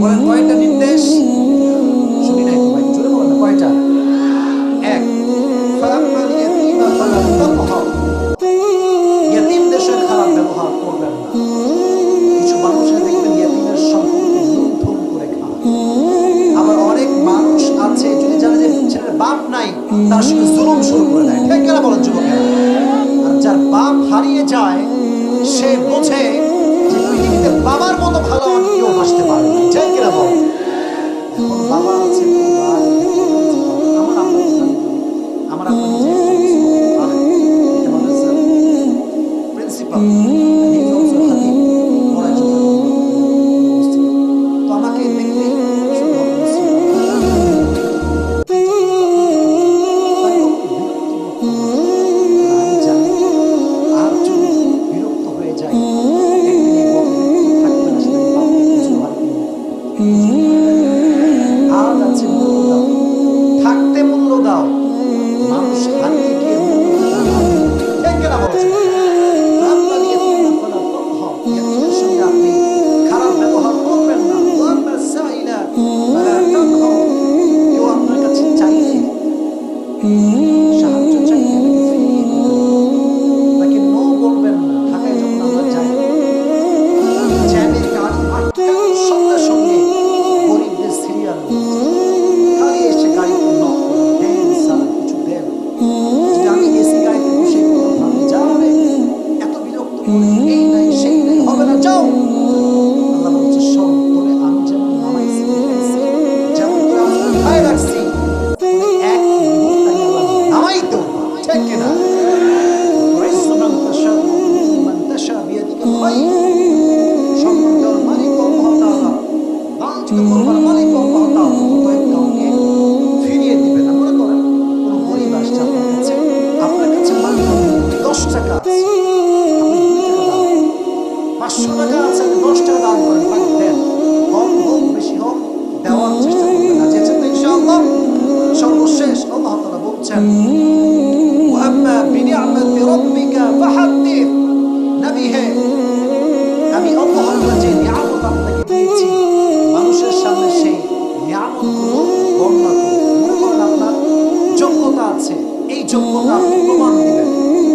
বলেন কয়টা নির্দেশ? শুনি নাই, ভাই, জোরে বলেন কয়টা? এক ফাআম্মা আল-ইয়াতীমা ফালা তাকহার ইয়াতীমদের সাথে খারাপ ব্যবহার করবেন না। কিছু মানুষের দেখবেন ইয়াতীমের সম্পত্তি লুণ্ঠন করে খায়। আবার অনেক মানুষ আছে যে বাপ নাই শুরু যার বাপ হারিয়ে যায়, সে বোঝে পৃথিবীতে বাবার মতো ভালো আর কেউ হাসতে পারে ঠিক কেনা বল। বাবা আছে আমার আমার প্রিন্সিপাল সর্বশেষ আল্লাহ তাআলা বলছেন ওয়াম্মা বিনিআমাতি রাব্বিকা ফাহাদ্দিস নবী হে আমি আল্লাহ তাআলা যে নিয়ামত আপনাকে দিয়েছি মানুষের সামনে সেই নিয়ামতগুলো বর্ণনা করুন মনে আছে এই যোগ্যতা প্রমাণ দিবেন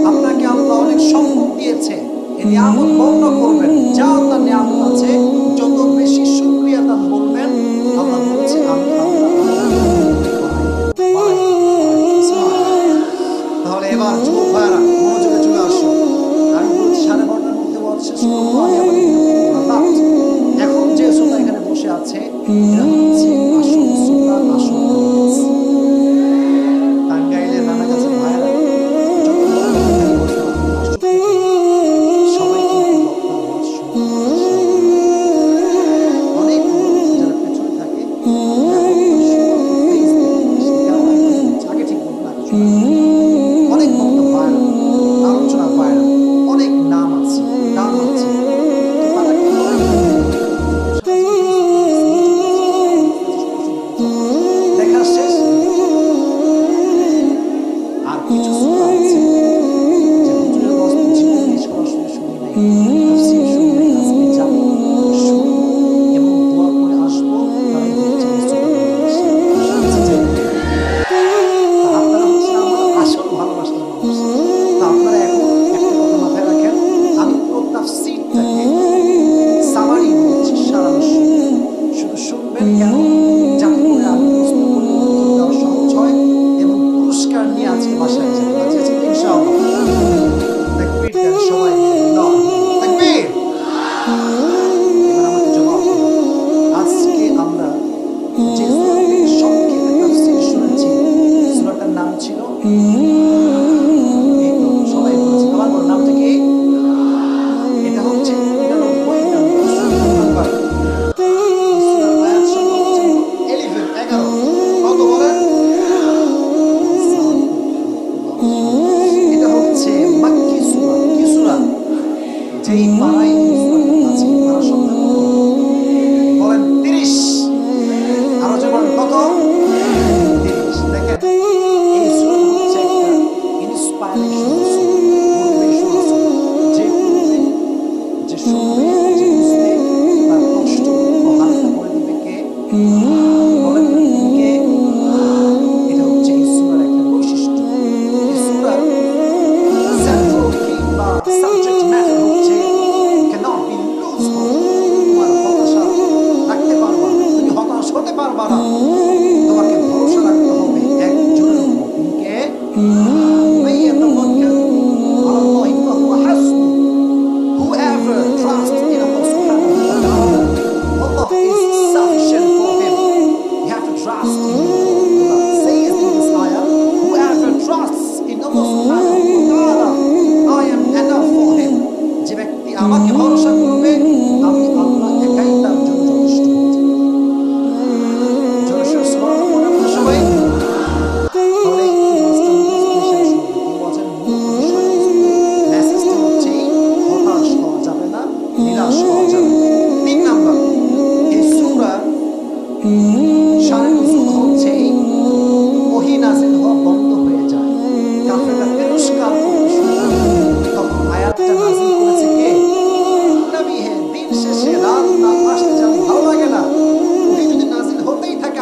আপনাকে আল্লাহ অনেক সম্পদ দিয়েছে। এই নিয়ামত বর্ণনা করবেন। যা আপনার নিয়ামত আছে, যত বেশি শুকরিয়া দান করবেন আল্লাহ বলছে আল্লাহ তাহলে Mind. mine.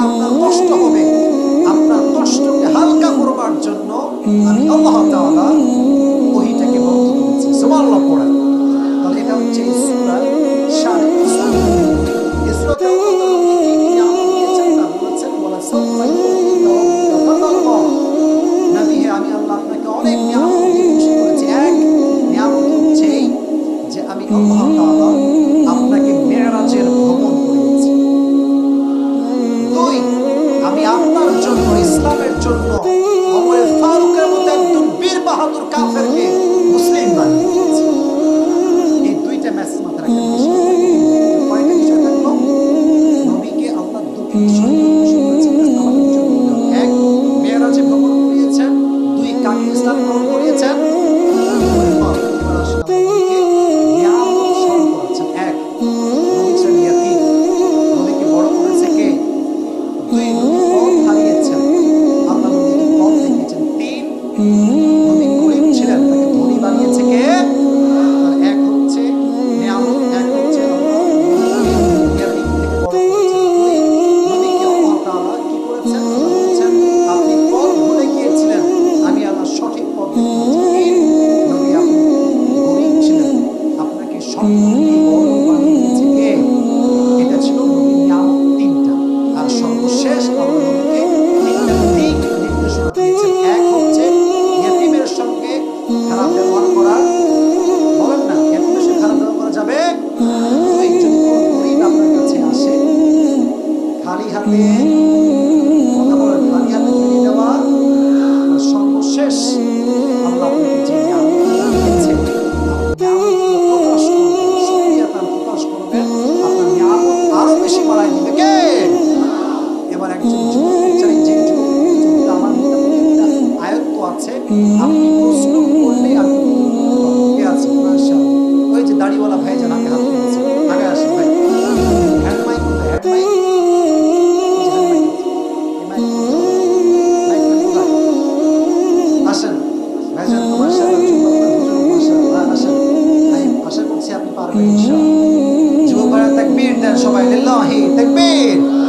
আপনার কষ্ট হবে। আপনার কষ্টকে হালকা করবার জন্য আমি আল্লাহ তাআলা ওহিটাকে বন্ধ করেছি। সুবহানাল্লাহ, পড়া। তাহলে এটা হচ্ছে সূরা শান। আমি আল্লাহ অনেক নিয়ামত খুশি করেছি। এক নিয়ামত হচ্ছে যে আমি আল্লাহ তাআলা ইসলামের জন্য। Amém. যুবকরা তাকবীর দেন সবাই লিল্লাহি তাকবীর।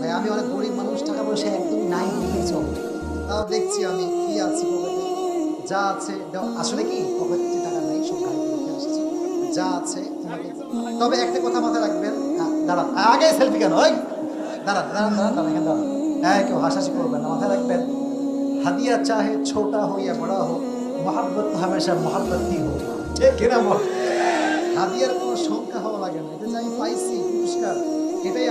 ভাই আমি অনেক গরিব মানুষ টাকা পয়সা একদম নাই বললেই চলে। তাও দেখছি আমি কি আছে যা আছে আসলে কি? পকেটে টাকা নাই সব যা আছে তবে একটা কথা মাথায় রাখবেন হ্যাঁ, দাঁড়া আগে সেলফি কেন? ওই দাঁড়ান দাঁড়া দাঁড়া দাঁড়ান এখানে দাঁড়ান কেউ হাসাহাসি করবেন না, মাথায় রাখবেন। হাদিয়া চাহে ছোটা হোক ইয়া বড়া হোক, মোহাব্বত হামেশা মোহাব্বত হোক। হো ঠিক কিনা বল হাদিয়ার কোনো সংখ্যা হওয়া লাগে না, এটা যে আমি পাইছি, পুরস্কার, এটাই